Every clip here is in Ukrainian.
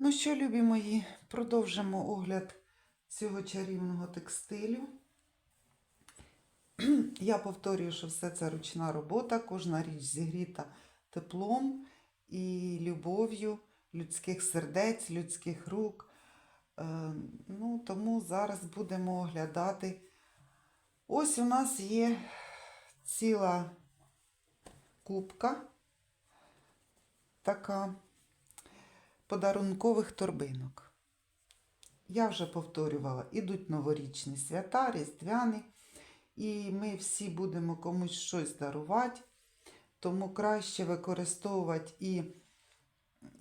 Ну що, любі мої, продовжимо огляд цього чарівного текстилю. Я повторюю, що все це ручна робота, кожна річ зігріта теплом і любов'ю людських сердець, людських рук. Е, Ну, тому зараз будемо оглядати. Ось у нас є ціла кубка така подарункових торбинок. Я вже повторювала, ідуть новорічні свята, різдвяні, і ми всі будемо комусь щось дарувати, тому краще використовувати і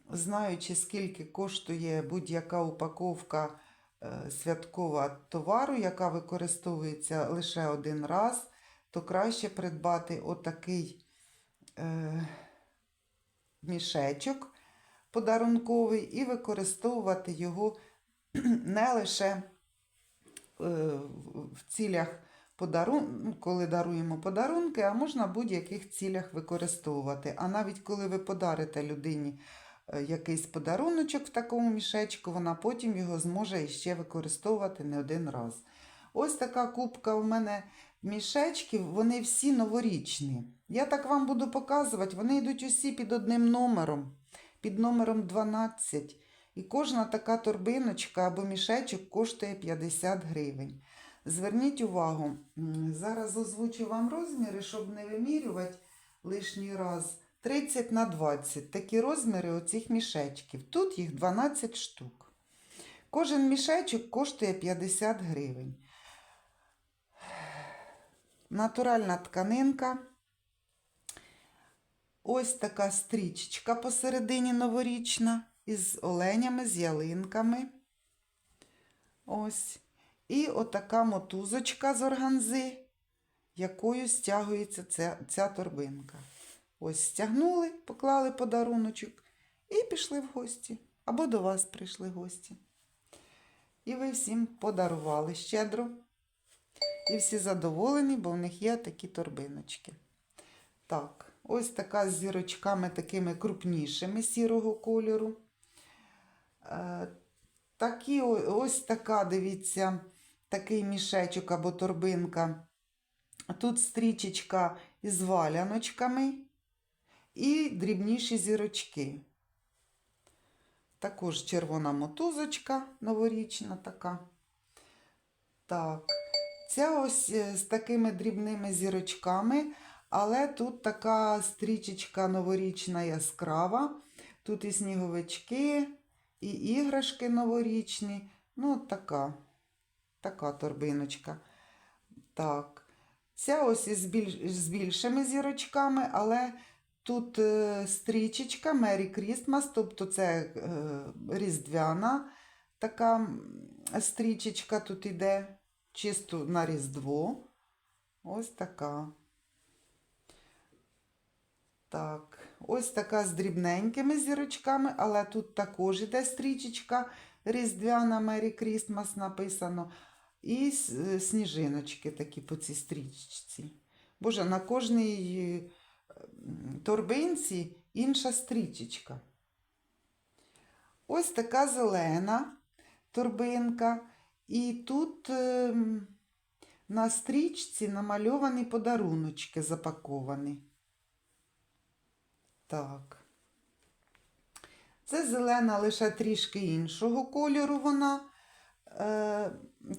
знаючи, скільки коштує будь-яка упаковка е, святкова товару, яка використовується лише один раз, то краще придбати отакий е, мішечок подарунковий і використовувати його не лише е, в цілях подарун... коли даруємо подарунки, а можна в будь-яких цілях використовувати. А навіть коли ви подарите людині е, якийсь подаруночок в такому мішечку, вона потім його зможе іще використовувати не один раз. Ось така кубка у мене мішечків, вони всі новорічні. Я так вам буду показувати, вони йдуть усі під одним номером, під номером 12. І кожна така торбиночка або мішечок коштує 50 гривень. Зверніть увагу, зараз озвучу вам розміри, щоб не вимірювати лишній раз. 30 на 20. Такі розміри оцих мішечків. Тут їх 12 штук. Кожен мішечок коштує 50 гривень. Натуральна тканинка. Ось така стрічечка посередині новорічна із оленями, з ялинками. Ось. І отака мотузочка з органзи, якою стягується ця, ця торбинка. Ось стягнули, поклали подаруночок і пішли в гості. Або до вас прийшли гості. І ви всім подарували щедро. І всі задоволені, бо в них є такі торбиночки. Так, ось така з зірочками такими крупнішими сірого кольору. Е, такі, ось така, дивіться, такий мішечок або торбинка. Тут стрічечка із валяночками і дрібніші зірочки. Також червона мотузочка новорічна така. Так. Ця ось е, з такими дрібними зірочками, але тут така стрічечка новорічна яскрава. Тут і сніговички, і іграшки новорічні. Ну, така, така торбиночка. Так. Ця ось із більш, з більшими зірочками, але тут е, стрічечка Merry Christmas, тобто це е, різдвяна така стрічечка тут іде чисто на Різдво. Ось така. Так, ось така з дрібненькими зірочками, але тут також іде стрічечка Різдвяна Merry Christmas написано. І сніжиночки такі по цій стрічці. Боже, на кожній е, торбинці інша стрічечка. Ось така зелена торбинка. І тут ем, на стрічці намальовані подаруночки запаковані. Так. Це зелена лише трішки іншого кольору вона. Е,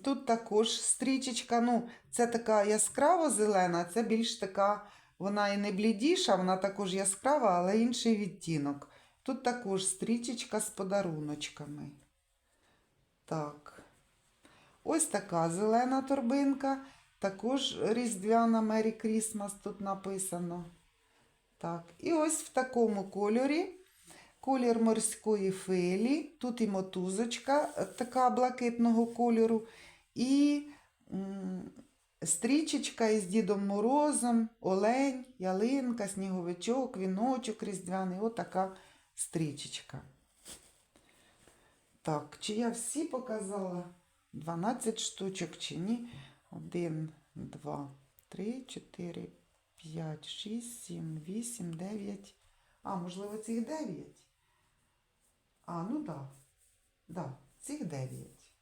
тут також стрічечка, ну, це така яскраво зелена, це більш така, вона і не блідіша, вона також яскрава, але інший відтінок. Тут також стрічечка з подаруночками. Так. Ось така зелена торбинка. Також різдвяна Merry Christmas тут написано. Так. І ось в такому кольорі. Колір морської филі. Тут і мотузочка е, така блакитного кольору. І м, стрічечка із Дідом Морозом, олень, ялинка, сніговичок, віночок різдвяний. Отака стрічечка. Так, чи я всі показала? 12 штучок чи ні? 1, 2, 3, 4, 5, 6, 7, 8, 9. А, можливо, цих 9. А, ну так. Да, цих 9.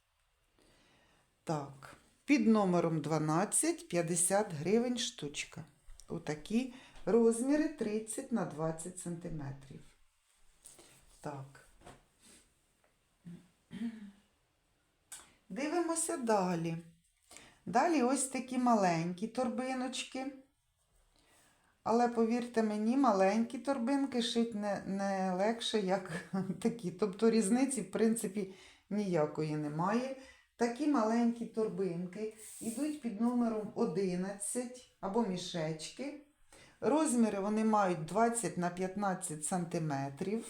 Так, під номером 12 50 гривень штучка. Отакі розміри 30 на 20 сантиметрів. Так. Дивимося далі. Далі ось такі маленькі торбиночки. Але повірте мені, маленькі торбинки шить не, не легше, як такі. Тобто різниці, в принципі, ніякої немає. Такі маленькі торбинки йдуть під номером 11 або мішечки. Розміри вони мають 20 на 15 сантиметрів.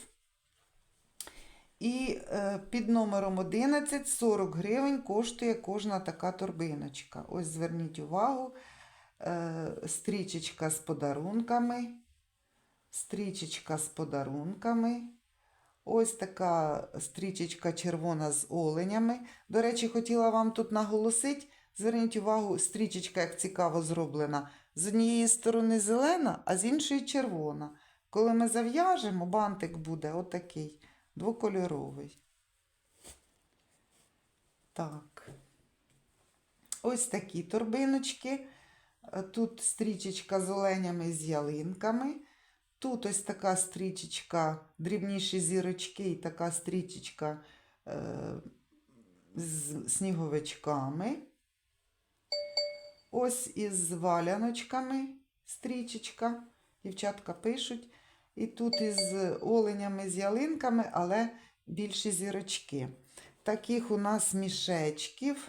І е, під номером 11 40 гривень коштує кожна така торбиночка. Ось зверніть увагу, стрічечка з подарунками. Стрічечка з подарунками. Ось така стрічечка червона з оленями. До речі, хотіла вам тут наголосити. Зверніть увагу, стрічечка, як цікаво зроблена. З однієї сторони зелена, а з іншої червона. Коли ми зав'яжемо, бантик буде отакий, двокольоровий. Так. Ось такі торбиночки. Тут стрічечка з оленями з ялинками. Тут ось така стрічечка, дрібніші зірочки і така стрічечка е, з сніговичками. Ось із валяночками стрічечка. Дівчатка пишуть. І тут із оленями з ялинками, але більші зірочки. Таких у нас мішечків.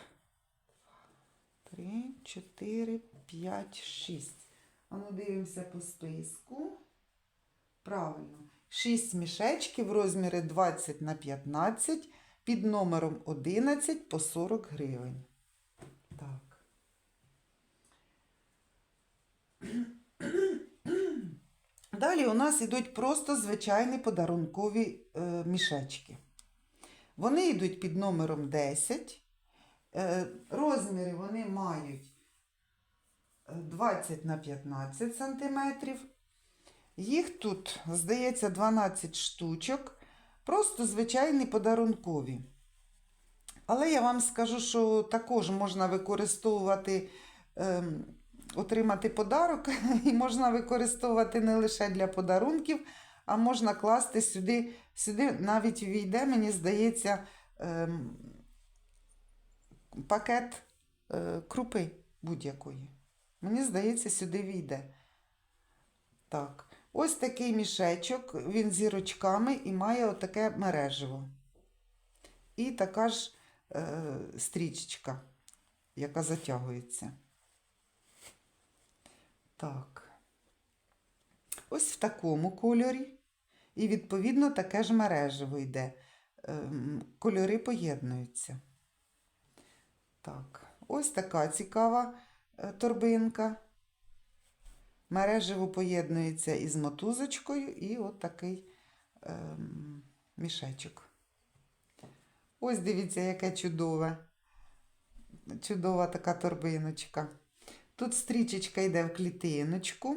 3, 4, 5, 6. А ну дивимося по списку. Правильно. 6 мішечків розміри 20 на 15 під номером 11 по 40 гривень. Так. Далі у нас йдуть просто звичайні подарункові е, мішечки. Вони йдуть під номером 10. Е, розміри вони мають 20 на 15 сантиметрів. Їх тут, здається, 12 штучок. Просто звичайні подарункові. Але я вам скажу, що також можна використовувати, ем, отримати подарок, і можна використовувати не лише для подарунків, а можна класти сюди, сюди навіть війде, мені здається, ем, пакет е, крупи будь-якої. Мені здається, сюди війде. Так. Ось такий мішечок, він з зірочками і має отаке мереживо. І така ж е, стрічечка, яка затягується. Так. Ось в такому кольорі. І, відповідно, таке ж мереживо йде. Ем, кольори поєднуються. Так, ось така цікава е, торбинка. Мереживо поєднується із мотузочкою і от такий ем, мішечок. Ось дивіться, яке чудове. Чудова така торбиночка. Тут стрічечка йде в клітиночку.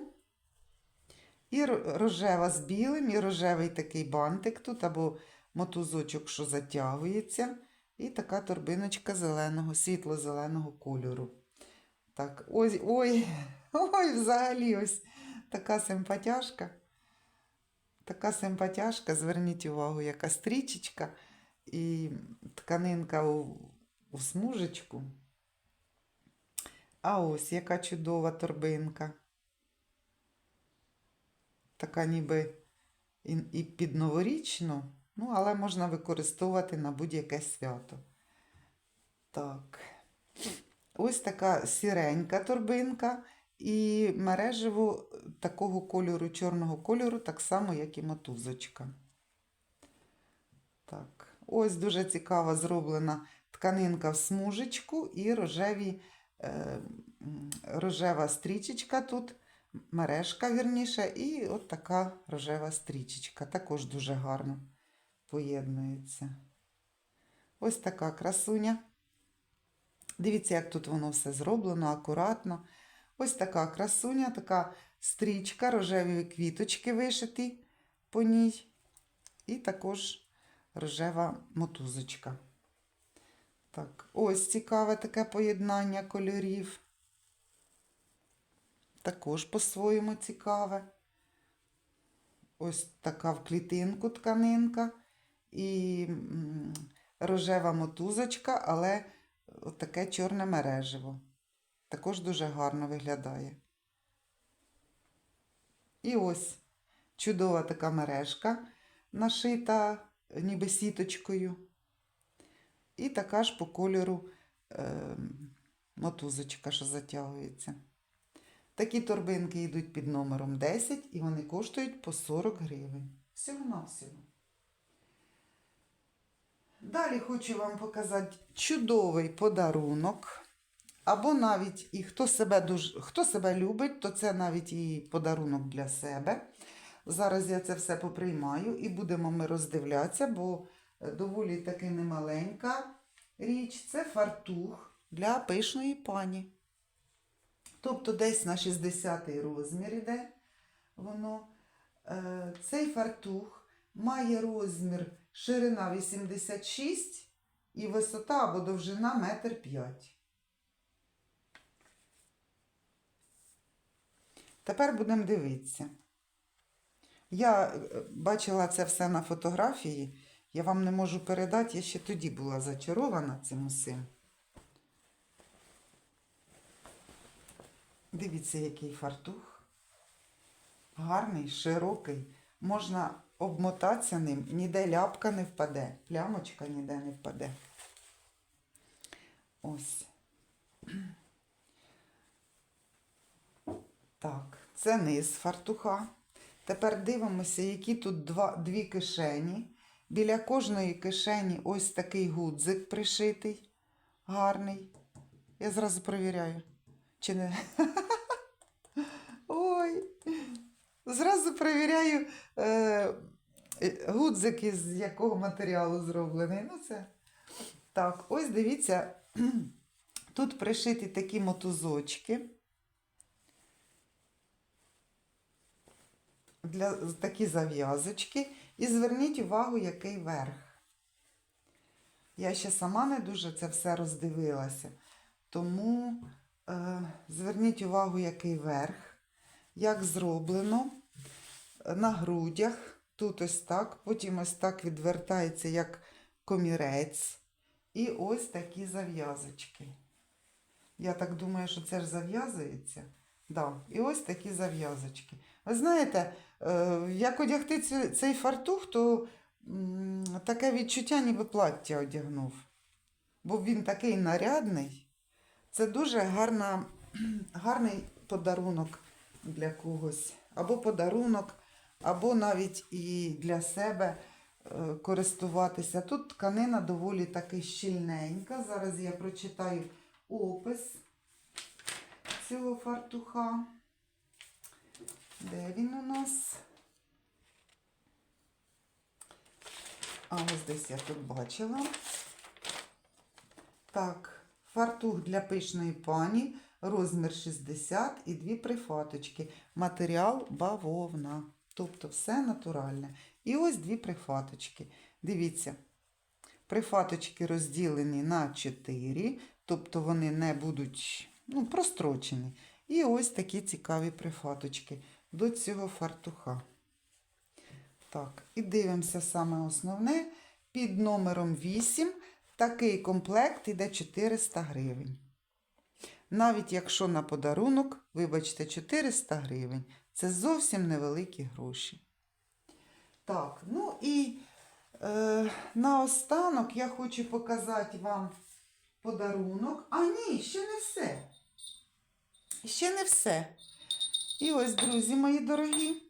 І рожева з білим, і рожевий такий бантик тут, або мотузочок, що затягується. І така торбиночка зеленого, світло-зеленого кольору. Так, ой, ой, ой, взагалі ось така симпатяшка. Така симпатяшка, зверніть увагу, яка стрічечка і тканинка у, у смужечку. А ось яка чудова торбинка. Така ніби і, і під новорічну, ну, але можна використовувати на будь-яке свято. Так. Ось така сіренька торбинка і мереживо такого кольору, чорного кольору, так само, як і мотузочка. Так. Ось дуже цікаво зроблена тканинка в смужечку і рожеві, е, рожева стрічечка тут, мережка вірніше, і от така рожева стрічечка. Також дуже гарно поєднується. Ось така красуня. Дивіться, як тут воно все зроблено, акуратно. Ось така красуня, така стрічка, рожеві квіточки вишиті по ній. І також рожева мотузочка. Так, ось цікаве таке поєднання кольорів. Також по-своєму цікаве. Ось така в клітинку тканинка і рожева мотузочка, але таке чорне мереживо. Також дуже гарно виглядає. І ось чудова така мережка, нашита ніби сіточкою. І така ж по кольору е, мотузочка, що затягується. Такі торбинки йдуть під номером 10 і вони коштують по 40 гривень. Всього-навсього. Далі хочу вам показати чудовий подарунок. Або навіть і хто себе дуже, хто себе любить, то це навіть і подарунок для себе. Зараз я це все поприймаю і будемо ми роздивлятися, бо е, доволі таки немаленька річ. Це фартух для пишної пані. Тобто десь на 60 розмір іде воно. Е, Цей фартух має розмір ширина 86 і висота або довжина 1,5 м. Тепер будемо дивитися. Я е, бачила це все на фотографії. Я вам не можу передати, я ще тоді була зачарована цим усім. Дивіться, який фартух. Гарний, широкий. Можна обмотатися ним, ніде ляпка не впаде, плямочка ніде не впаде. Ось. Так, це низ фартуха. Тепер дивимося, які тут два, дві кишені. Біля кожної кишені ось такий гудзик пришитий, гарний. Я зразу перевіряю. Чи не? Ой. Зразу перевіряю е, е, гудзик із якого матеріалу зроблений. Ну, це. Так, ось дивіться, тут пришиті такі мотузочки. Для такі зав'язочки. І зверніть увагу, який верх. Я ще сама не дуже це все роздивилася. Тому е, зверніть увагу, який верх, як зроблено на грудях. Тут ось так, потім ось так відвертається, як комірець. І ось такі зав'язочки. Я так думаю, що це ж зав'язується. Да. І ось такі зав'язочки. Ви знаєте, е, як одягти цей фартух, то таке відчуття, ніби плаття одягнув. Бо він такий нарядний. Це дуже гарна, гарний подарунок для когось. Або подарунок, або навіть і для себе е, користуватися. Тут тканина доволі таки щільненька. Зараз я прочитаю опис цього фартуха. Де він у нас? А ось десь я тут бачила. Так, фартух для пишної пані, розмір 60 і дві прифаточки. Матеріал бавовна. Тобто все натуральне. І ось дві прифаточки. Дивіться, прифаточки розділені на 4, тобто вони не будуть ну, прострочені. І ось такі цікаві прифаточки до цього фартуха. Так, і дивимося саме основне. Під номером 8 такий комплект йде 400 гривень. Навіть якщо на подарунок, вибачте, 400 гривень. Це зовсім невеликі гроші. Так, ну і е, наостанок я хочу показати вам подарунок. А ні, ще не все. Ще не все. І ось, друзі мої дорогі,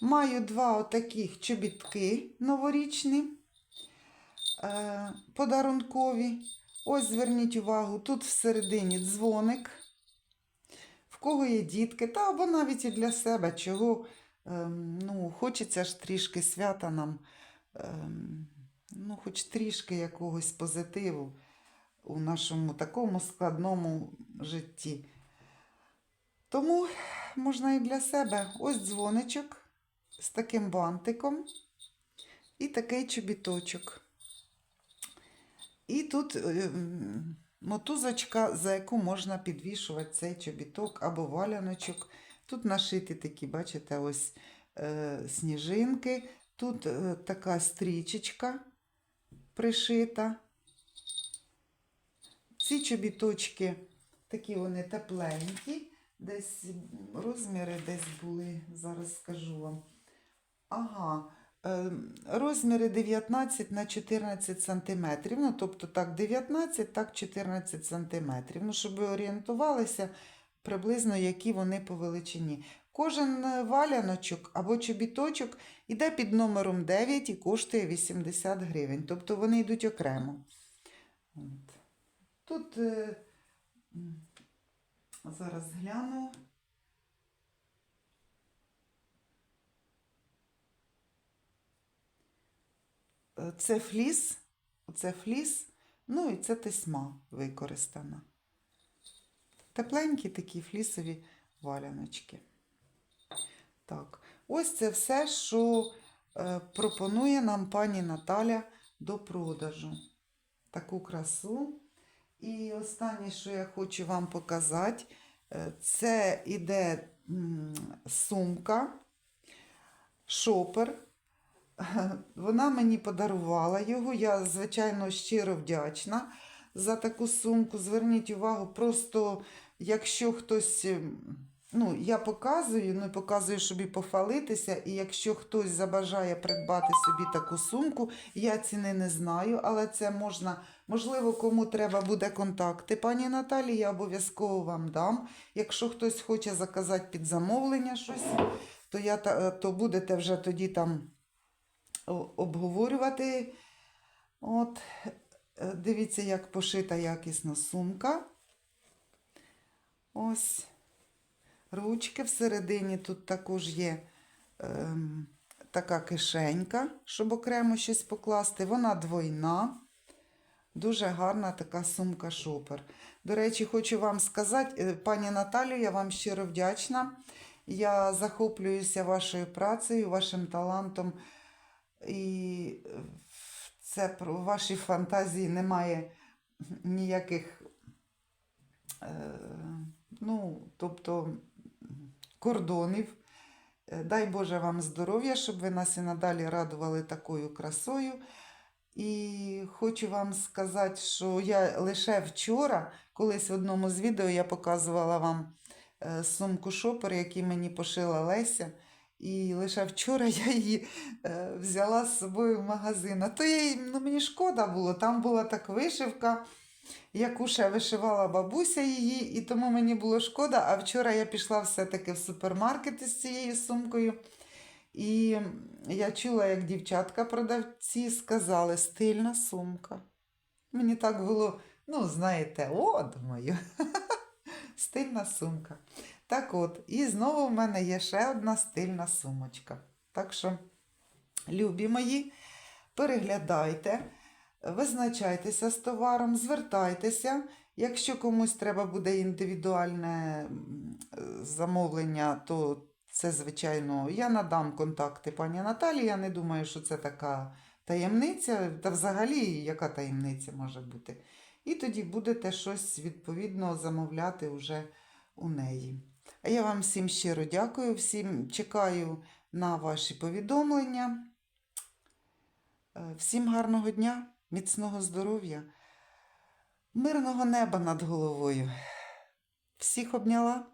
маю два отаких чобітки новорічні, е, подарункові. Ось зверніть увагу, тут всередині дзвоник. Кого є дітки, та або навіть і для себе, чого ем, ну, хочеться ж трішки свята нам, ем, ну, хоч трішки якогось позитиву у нашому такому складному житті. Тому можна і для себе ось дзвоничок з таким бантиком. і такий чобіточок. І тут е, м, мотузочка, за яку можна підвішувати цей чобіток або валяночок. Тут нашиті такі, бачите, ось е, сніжинки. Тут е, така стрічечка пришита. Ці чобіточки такі вони тепленькі, десь розміри десь були, зараз скажу вам. Ага, розміри 19 на 14 сантиметрів. Ну, тобто так 19, так 14 сантиметрів. Ну, щоб ви орієнтувалися приблизно, які вони по величині. Кожен е, валяночок або чобіточок іде під номером 9 і коштує 80 гривень. Тобто вони йдуть окремо. Тут е, зараз гляну. Це фліс, це фліс, ну і це тесьма використана. Тепленькі такі флісові валяночки. Так, ось це все, що е, пропонує нам пані Наталя до продажу. Таку красу. І останнє, що я хочу вам показати, е, це іде сумка, шопер. Вона мені подарувала його. Я, звичайно, щиро вдячна за таку сумку. Зверніть увагу, просто якщо хтось, ем, ну, я показую, ну, показую, щоб і пофалитися, і якщо хтось забажає придбати собі таку сумку, я ціни не знаю, але це можна, можливо, кому треба буде контакти. Пані Наталі, я обов'язково вам дам. Якщо хтось хоче заказати під замовлення щось, то, я, то будете вже тоді там обговорювати. От, е, дивіться, як пошита якісно сумка. Ось. Ручки всередині тут також є ем, така кишенька, щоб окремо щось покласти. Вона двойна. Дуже гарна така сумка шопер. До речі, хочу вам сказати, е, пані Наталю, я вам щиро вдячна. Я захоплююся вашою працею, вашим талантом. І е, це про ваші фантазії немає ніяких, е, ну, тобто кордонів. Е, Дай Боже вам здоров'я, щоб ви нас і надалі радували такою красою. І хочу вам сказати, що я лише вчора, колись в одному з відео я показувала вам сумку шопер, який мені пошила Леся. І лише вчора я її е, взяла з собою в магазин. А то їй- ну, мені шкода було. Там була так вишивка, яку ще вишивала бабуся її, і тому мені було шкода. А вчора я пішла все-таки в супермаркет із цією сумкою. І я чула, як дівчатка-продавці сказали, стильна сумка. Мені так було, ну, знаєте, о, думаю, стильна сумка. Так от, і знову в мене є ще одна стильна сумочка. Так що, любі мої, переглядайте, визначайтеся з товаром, звертайтеся. Якщо комусь треба буде індивідуальне замовлення, то це, звичайно, я надам контакти пані Наталі. Я не думаю, що це така таємниця. Та взагалі, яка таємниця може бути? І тоді будете щось відповідно замовляти вже у неї. Я вам всім щиро дякую, всім чекаю на ваші повідомлення. Е, Всім гарного дня, міцного здоров'я, мирного неба над головою. Всіх обняла.